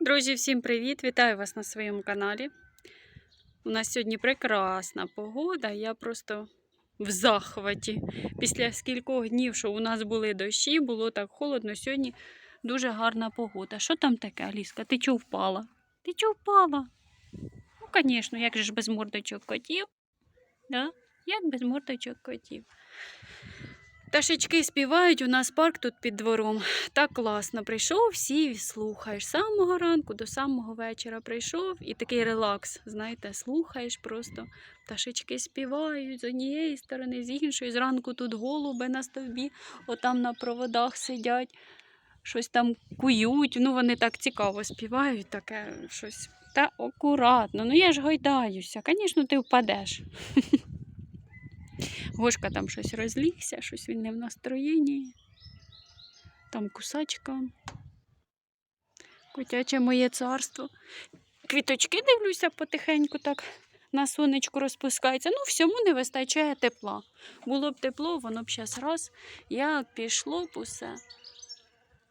Друзі, всім привіт! Вітаю вас на своєму каналі. У нас сьогодні прекрасна погода. Я просто в захваті. Після скількох днів, що у нас були дощі, було так холодно. Сьогодні дуже гарна погода. Що там таке, Аліска? Ти чого впала? Ти чого впала? Ну, звісно, як же ж без мордочок котів? Да? Як без мордочок котів? Пташечки співають, у нас парк тут під двором. Так класно. Прийшов, сів, слухаєш. З самого ранку до самого вечора прийшов і такий релакс, знаєте, слухаєш просто. Пташечки співають з однієї сторони, з іншої. Зранку тут голуби на стовбі, отам на проводах сидять, щось там кують. Ну, вони так цікаво співають, таке щось. Та акуратно. Ну я ж гойдаюся. Звісно, ти впадеш. Гошка там щось розлігся, щось він не в настроєнні. Там кусачка. Котяче моє царство. Квіточки дивлюся потихеньку так на сонечку розпускається. Ну, всьому не вистачає тепла. Було б тепло, воно б зараз раз, як пішло б усе.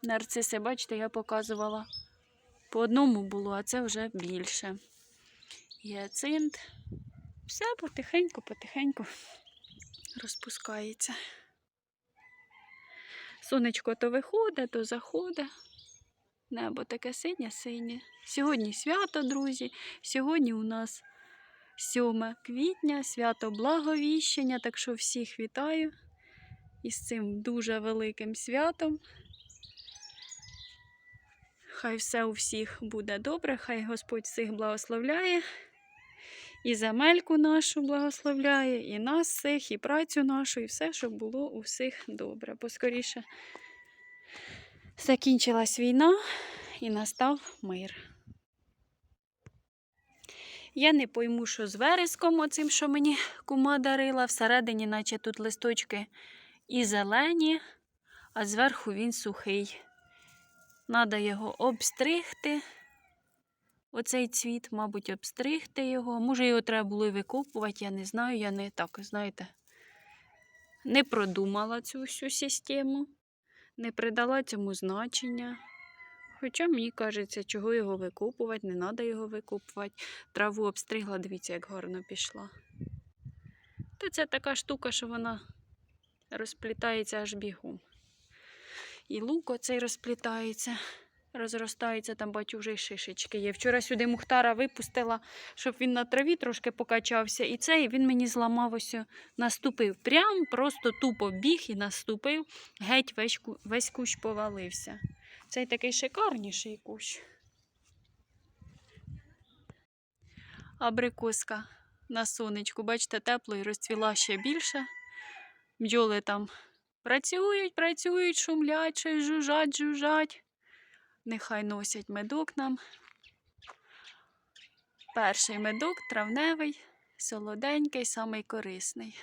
Нарциси, бачите, я показувала. По одному було, а це вже більше. Гіацинт. Все потихеньку, потихеньку розпускається. Сонечко то виходить, то заходить. Небо таке синє-синє. Сьогодні свято, друзі. Сьогодні у нас 7 квітня, свято Благовіщення, так що всіх вітаю із цим дуже великим святом. Хай все у всіх буде добре, хай Господь всіх благословляє. І земельку нашу благословляє, і нас всіх, і працю нашу, і все, щоб було у всіх добре. Поскоріше закінчилась війна і настав мир. Я не пойму, що з вереском оцим, що мені кума дарила. Всередині, наче тут листочки і зелені, а зверху він сухий. Надо його обстригти. Оцей цвіт, мабуть, обстригти його. Може, його треба було викопувати, я не знаю. Я не так, знаєте, не продумала цю всю систему, не придала цьому значення. Хоча мені кажеться, чого його викопувати, не треба його викопувати. Траву обстригла, дивіться, як гарно пішла. Та це така штука, що вона розплітається аж бігом. І лук оцей розплітається розростається, там бачу вже й шишечки є. Вчора сюди Мухтара випустила, щоб він на траві трошки покачався. І цей він мені зламав ось, наступив. Прям просто тупо біг і наступив, геть весь, весь кущ повалився. Цей такий шикарніший кущ. Абрикоска на сонечку, бачите, тепло і розцвіла ще більше. Бджоли там працюють, працюють, шумлять, щось жужжать, жужжать. Нехай носять медок нам. Перший медок травневий, солоденький, самий корисний.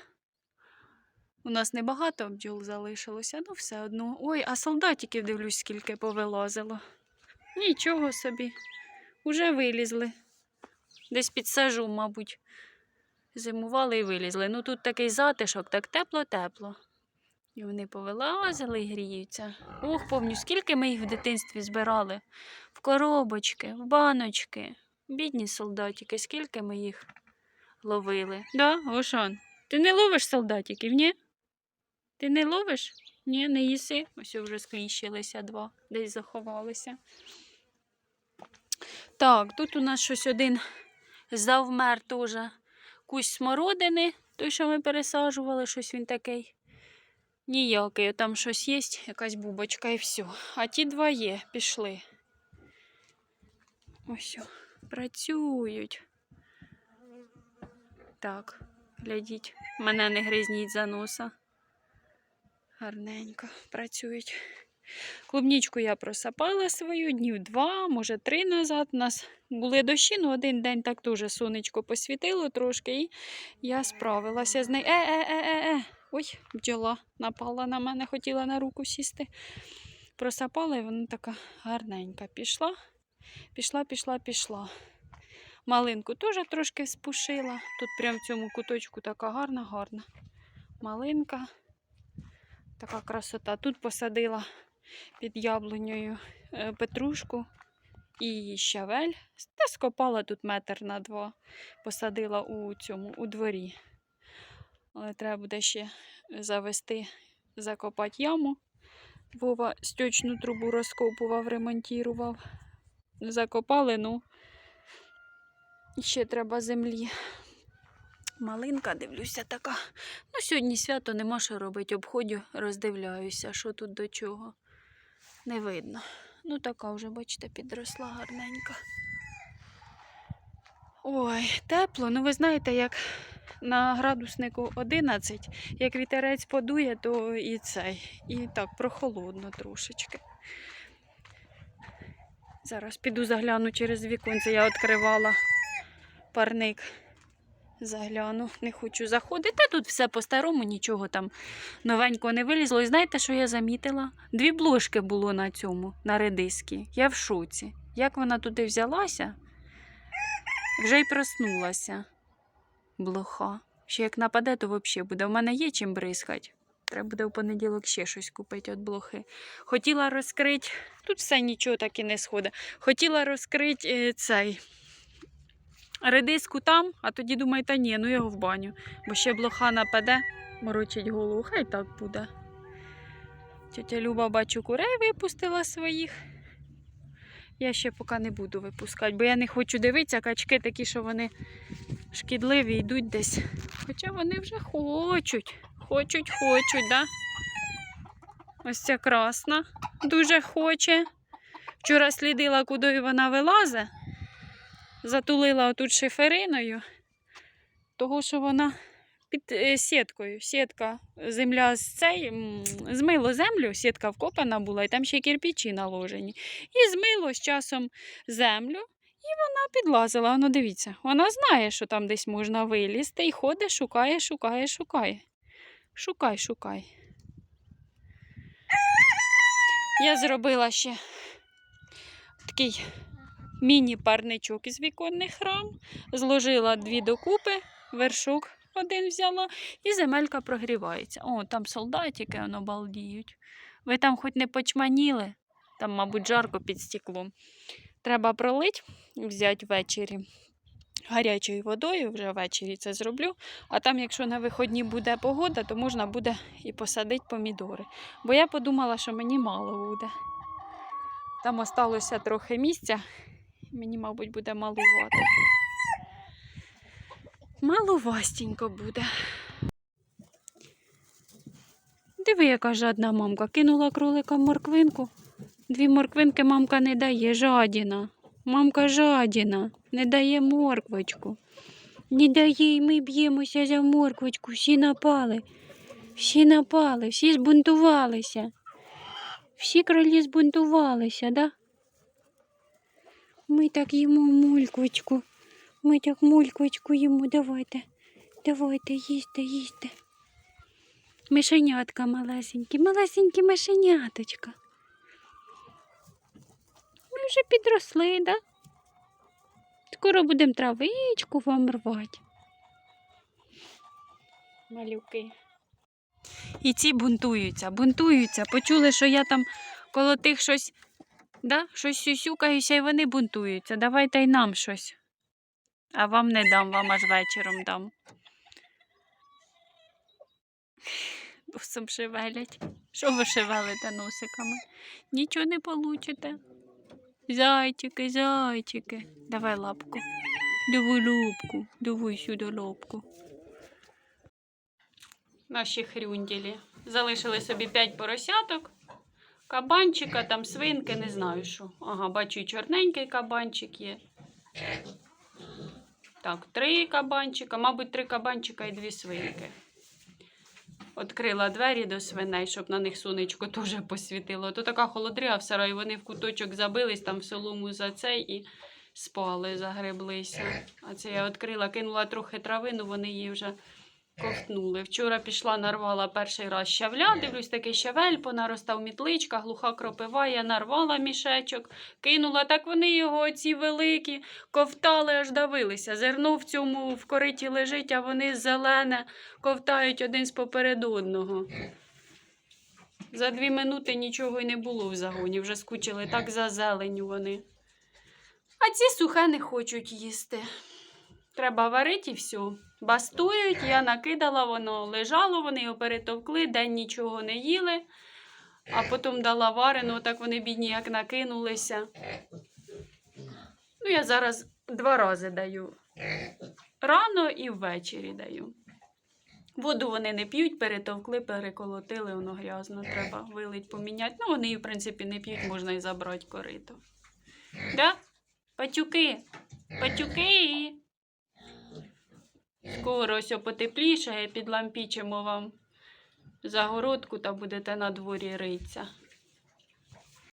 У нас небагато бджол залишилося, ну все одно. Ой, а солдатиків дивлюсь, скільки повилазило. Нічого собі. Уже вилізли. Десь під сажу, мабуть. Зимували і вилізли. Ну тут такий затишок, так тепло-тепло. І вони повилазили і гріються. Ох, помню, скільки ми їх в дитинстві збирали. В коробочки, в баночки. Бідні солдатики, скільки ми їх ловили. Да, Ошан, ти не ловиш солдатиків, ні? Ти не ловиш? Ні, не їси. Ось вже скліщилися два, десь заховалися. Так, тут у нас щось один завмер теж кусь смородини, той, що ми пересаджували, щось він такий. Ніякий, там щось є, якась бубочка і все. А ті два є, пішли. Ось, працюють. Так, глядіть, мене не гризніть за носа. Гарненько працюють. Клубнічку я просапала свою днів два, може три назад. У нас були дощі, ну один день так дуже сонечко посвітило трошки, і я справилася з нею. Е-е-е-е-е. Ой, бджола напала на мене, хотіла на руку сісти. Просапала і вона така гарненька. Пішла, пішла, пішла, пішла. Малинку теж трошки спушила. Тут прямо в цьому куточку така гарна, гарна. Малинка. Така красота. Тут посадила під яблунею е, петрушку і щавель. Та скопала тут метр на два, посадила у цьому у дворі. Але треба буде ще завести, закопати яму. Вова стічну трубу розкопував, ремонтував. Закопали, ну ще треба землі. Малинка, дивлюся, така. Ну, сьогодні свято нема що робити. Обходю, роздивляюся, що тут до чого. Не видно. Ну, така вже, бачите, підросла гарненька. Ой, тепло. Ну, ви знаєте, як на градуснику 11, як вітерець подує, то і цей. І так, прохолодно трошечки. Зараз піду загляну через віконце. Я відкривала парник. Загляну, не хочу заходити. Тут все по-старому, нічого там новенького не вилізло. І знаєте, що я замітила? Дві блошки було на цьому, на редиски. Я в шоці. Як вона туди взялася, вже й проснулася. Блоха. Ще як нападе, то взагалі буде. У мене є чим бризкати. Треба буде в понеділок ще щось купити від блохи. Хотіла розкрити, тут все нічого так і не сходить. Хотіла розкрити е, цей редиску там, а тоді думаю, та ні, ну його в баню. Бо ще блоха нападе, морочить голову, хай так буде. Тетя Люба, бачу, курей випустила своїх. Я ще поки не буду випускати, бо я не хочу дивитися, качки такі, що вони шкідливі, йдуть десь. Хоча вони вже хочуть. Хочуть, хочуть, да? Ось ця красна дуже хоче. Вчора слідила, куди вона вилазить. Затулила отут шифериною, того, що вона під е, сіткою. Сітка, земля з цей, змило землю, сітка вкопана була, і там ще кирпичі наложені. І змило з часом землю, і вона підлазила. Ну, дивіться, вона знає, що там десь можна вилізти, і ходить, шукає, шукає, шукає. Шукай, шукай. Я зробила ще такий міні-парничок із віконних рам, зложила дві докупи, вершок один взяла, і земелька прогрівається. О, там солдатики воно балдіють. Ви там хоч не почманіли, там, мабуть, жарко під стеклом. Треба пролить, взяти ввечері гарячою водою, вже ввечері це зроблю. А там, якщо на виходні буде погода, то можна буде і посадити помідори. Бо я подумала, що мені мало буде. Там осталося трохи місця, мені, мабуть, буде малувато. Малувастенько буде. Диви, яка жадна мамка. Кинула кролика морквинку. Дві морквинки мамка не дає, жадіна. Мамка жадіна, не дає морквочку. Не дає, і ми б'ємося за морквочку. Всі напали. Всі напали, всі збунтувалися. Всі кролі збунтувалися, да? Ми так їмо мульквочку. Ми так мульквочку їмо. Давайте. Давайте, їсти, їсти. Мишенятка малесенькі, малесенькі мишеняточка. Ми вже підросли, да? Скоро будемо травичку вам рвати. Малюки. І ці бунтуються, бунтуються. Почули, що я там коло тих щось, да? щось сюсюкаюся, і вони бунтуються. Давайте й нам щось. А вам не дам, вам аж вечором дам. Носом шевелять. Що ви шевелите носиками? Нічого не получите. Зайчики, зайчики. Давай лапку. Давай лапку. Давай сюди лапку. Наші хрюнділі. Залишили собі п'ять поросяток. Кабанчика, там свинки, не знаю що. Ага, бачу, чорненький кабанчик є. Так, три кабанчика, мабуть, три кабанчика і дві свинки. Открила двері до свиней, щоб на них сонечко теж посвітило. То така холодря в сараї, вони в куточок забились там в солому за цей і спали, загреблися. А це я відкрила, кинула трохи травину, вони її вже ковтнули. Вчора пішла, нарвала перший раз щавля, дивлюсь, такий щавель, понаростав мітличка, глуха кропива, я нарвала мішечок, кинула, так вони його, ці великі, ковтали, аж давилися. Зерно в цьому в кориті лежить, а вони зелене, ковтають один з поперед одного. За дві минути нічого й не було в загоні, вже скучили так за зеленю вони. А ці сухе не хочуть їсти. Треба варити і все. Бастують, я накидала, воно лежало, вони його перетовкли, день нічого не їли, а потім дала варену, так вони бідні як накинулися. Ну, я зараз два рази даю. Рано і ввечері даю. Воду вони не п'ють, перетовкли, переколотили, воно грязно, треба вилить, поміняти. Ну, вони, в принципі, не п'ють, можна і забрати корито. Да? Патюки, патюки. Скоро все потеплішає, підлампічимо вам загородку та будете на дворі ритися.